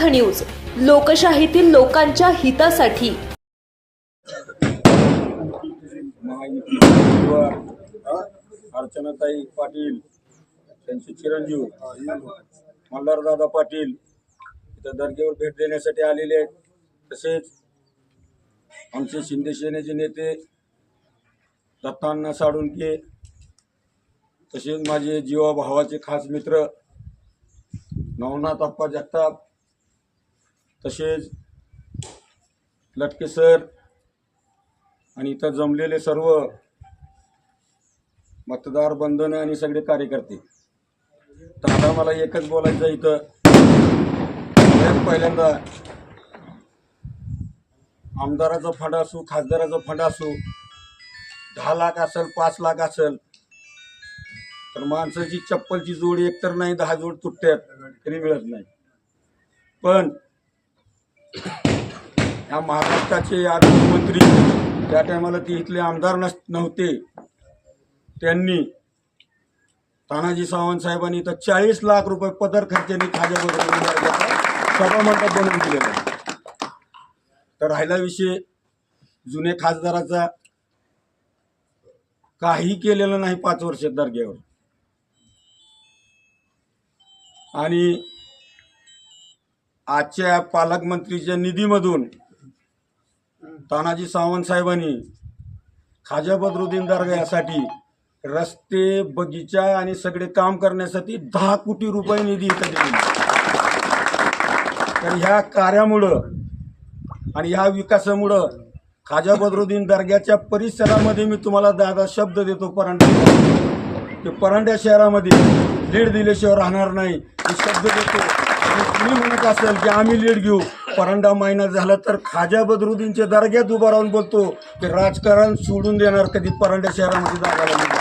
समर्थ news. लोकशाहीतील लोकांच्या हितासाठी. अर्चनाताई पाटील त्यांचे चिरंजीव मल्हारदादा पाटील इथं दर्गेवर भेट देण्यासाठी आलेले आहेत. तसेच आमचे शिंदे सेनेचे नेते दत्तांना साळुंके तसेच माझे जीवा भावाचे खास मित्र नवनाथ अप्पा जगताप तसेच लटके सर आणि इथं जमलेले सर्व मतदार बंधनं आणि सगळे कार्यकर्ते. तर आता मला एकच बोलायचं इथं. पहिल्यांदा आमदाराचा फंड असू खासदाराचा फंड असू दहा लाख असेल पाच लाख असेल तर माणसाची चप्पलची जोड एक तर नाही दहा जोड तुटत्यात तरी मिळत नाही. पण या महाराष्ट्राचे आरोग्यमंत्री त्या टायमाला ते इथले आमदार नस नव्हते. त्यांनी तानाजी सावंत साहेबांनी इथं चाळीस लाख रुपये पदर खर्चाने खाजा सभामंडप बनवून दिलेला आहे. तर राहिला विषय जुने खासदाराचा काही केलेलं नाही पाच वर्ष दर्ग्यावर. आणि आजच्या पालकमंत्रीच्या निधीमधून तानाजी सावंत साहेबांनी खाजा बदरुद्दीन दर्गा यासाठी रस्ते बगीचा आणि सगळे काम करण्यासाठी दहा कोटी रुपये निधी इथं तर ह्या कार्यामुळं आणि ह्या विकासामुळं खाजा बदरुद्दीन दर्ग्याच्या परिसरामध्ये मी तुम्हाला दादा शब्द देतो परांड्या की परांड्या शहरामध्ये लीड दिल्याशिवाय राहणार नाही. शब्द देतो. मी म्हणत असेल की आम्ही लीड घेऊ. परांडा महिना झाला तर खाजा बदरुद्दीनच्या दर्ग्यात उभा राहून बोलतो. की राजकारण सोडून देणार कधी परांड्या शहरामध्ये जागा मी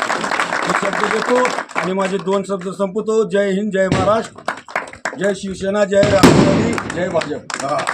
हे शब्द देतो आणि माझे दोन शब्द संपवतो. जय हिंद जय महाराष्ट्र. जय शिवसेना जय राष्ट्रवादी जय भाजप.